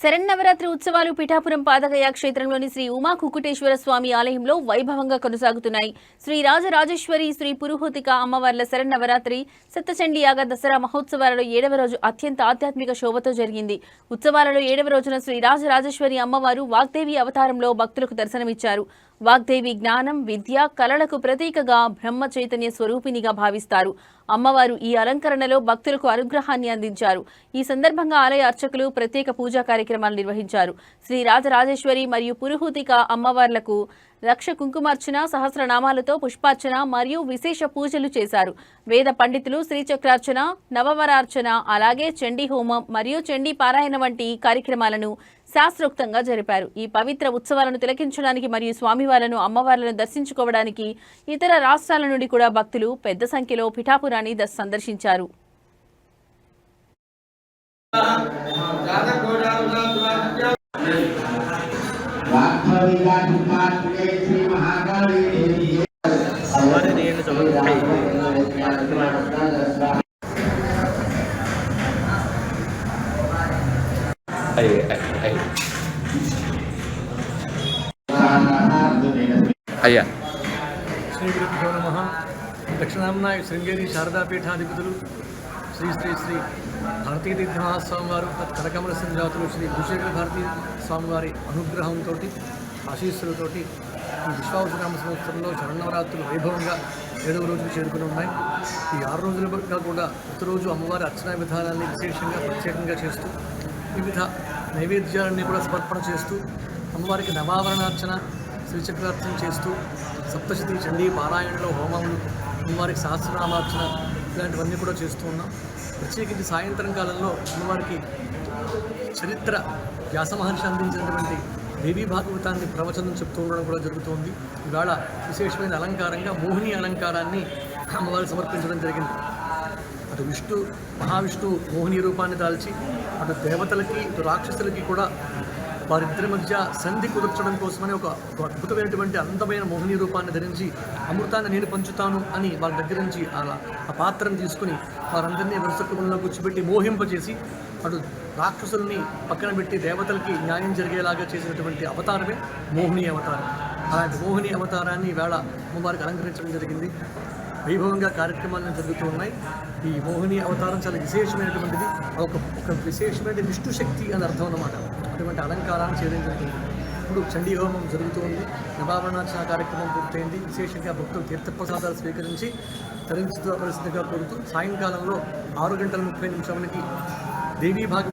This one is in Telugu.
శరన్నవరాత్రి ఉత్సవాలు పిఠాపురం పాదగయ క్షేత్రంలోని శ్రీ ఉమా కుకుటేశ్వర స్వామి ఆలయంలో వైభవంగా కొనసాగుతున్నాయి. శ్రీ రాజరాజేశ్వరి శ్రీ పురుహూతిక అమ్మవార్ల శరన్నవరాత్రి సత్తచండియాగ దసరా మహోత్సవాలలో ఏడవ రోజు అత్యంత ఆధ్యాత్మిక శోభతో జరిగింది. ఉత్సవాలలో ఏడవ రోజున శ్రీ రాజరాజేశ్వరి అమ్మవారు వాగ్దేవి అవతారంలో భక్తులకు దర్శనమిచ్చారు. వాగ్దేవి జ్ఞానం విద్య కళలకు ప్రతీకగా బ్రహ్మ చైతన్య స్వరూపిణిగా భావిస్తారు. అమ్మవారు ఈ అలంకరణలో భక్తులకు అనుగ్రహాన్ని అందించారు. ఈ సందర్భంగా ఆలయ అర్చకులు ప్రత్యేక పూజా కార్యక్రమాలు నిర్వహించారు. శ్రీ రాజరాజేశ్వరి మరియు పురుహూతిక అమ్మవార్లకు లక్ష కుంకుమార్చన సహస్రనామాలతో పుష్పార్చన మరియు విశేష పూజలు చేశారు. వేద పండితులు శ్రీచక్రార్చన నవవరార్చన అలాగే చండీ హోమం మరియు చండీ పారాయణ వంటి కార్యక్రమాలను శాస్త్రోక్తంగా జరిపారు. ఈ పవిత్ర ఉత్సవాలను తిలకించడానికి మరియు స్వామివారులను అమ్మవార్లను దర్శించుకోవడానికి ఇతర రాష్ట్రాల నుండి కూడా భక్తులు పెద్ద సంఖ్యలో పిఠాపురాన్ని సందర్శించారు. అయ్యే. అయ్యా. శ్రీ గురుభ్యో నమ. దక్షిణాంన శృంగేరి శారదాపీఠాధిపతులు శ్రీ శ్రీ శ్రీ భారతీయ తీర్థమహాస్వామి వారు కనకమల సంజాతులు శ్రీ భూషేఖర భారతీ స్వామివారి అనుగ్రహంతో ఆశీస్సులతోటి ఈ విశ్వావసనామ సంవత్సరంలో శరణవరాత్రులు వైభవంగా ఏడవ రోజులు చేరుకుని ఉన్నాయి. ఈ ఆరు రోజులుగా కూడా ప్రతిరోజు అమ్మవారి అర్చనా విధానాన్ని విశేషంగా ప్రత్యేకంగా చేస్తూ వివిధ నైవేద్యాలన్నీ కూడా సమర్పణ చేస్తూ అమ్మవారికి నవావరణార్చన శ్రీచక్రార్థం చేస్తూ సప్తశతి చండీ పారాయణలో హోమములు అమ్మవారికి సహస్రనామార్చన ఇలాంటివన్నీ కూడా చేస్తూ ఉన్నాం. ప్రత్యేకించి సాయంత్రం కాలంలో అమ్మవారికి చరిత్ర వ్యాస మహర్షి అందించినటువంటి దేవీ భాగవతాన్ని ప్రవచనం చెప్తూ ఉండడం కూడా జరుగుతోంది. ఇవాళ విశేషమైన అలంకారంగా మోహిని అలంకారాన్ని అమ్మవారికి సమర్పించడం జరిగింది. అటు విష్ణు మహావిష్ణు మోహిని రూపాన్ని దాల్చి అటు దేవతలకి ఇటు రాక్షసులకి కూడా వారిద్దరి మధ్య సంధి కుదర్చడం కోసమని ఒక అద్భుతమైనటువంటి అందమైన మోహిని రూపాన్ని ధరించి అమృతాన్ని నేను పంచుతాను అని వాళ్ళ దగ్గర నుంచి అలా ఆ పాత్రను తీసుకుని వారందరినీ వరుసత్వంలో కూర్చోబెట్టి మోహింపజేసి అటు రాక్షసుల్ని పక్కన పెట్టి దేవతలకి న్యాయం జరిగేలాగా చేసినటువంటి అవతారమే మోహిని అవతారం. అలాంటి మోహిని అవతారాన్ని వేళ అమ్మవారికి అలంకరించడం జరిగింది. వైభవంగా కార్యక్రమాలు జరుగుతూ ఉన్నాయి. ఈ మోహిని అవతారం చాలా విశేషమైనటువంటిది. ఒక ఒక విశేషమైన విష్ణు శక్తి అని అర్థం అన్నమాట. అటువంటి అలంకారాన్ని చేయడం జరుగుతుంది. ఇప్పుడు చండీ హోమం జరుగుతుంది నవావరణార్చన కార్యక్రమం పూర్తయింది. విశేషంగా భక్తులు తీర్థప్రసాదాలు స్వీకరించి తరించవలసిందిగా కోరుతూ సాయంకాలంలో ఆరు గంటల ముప్పై నిమిషాలకి దేవీ భాగం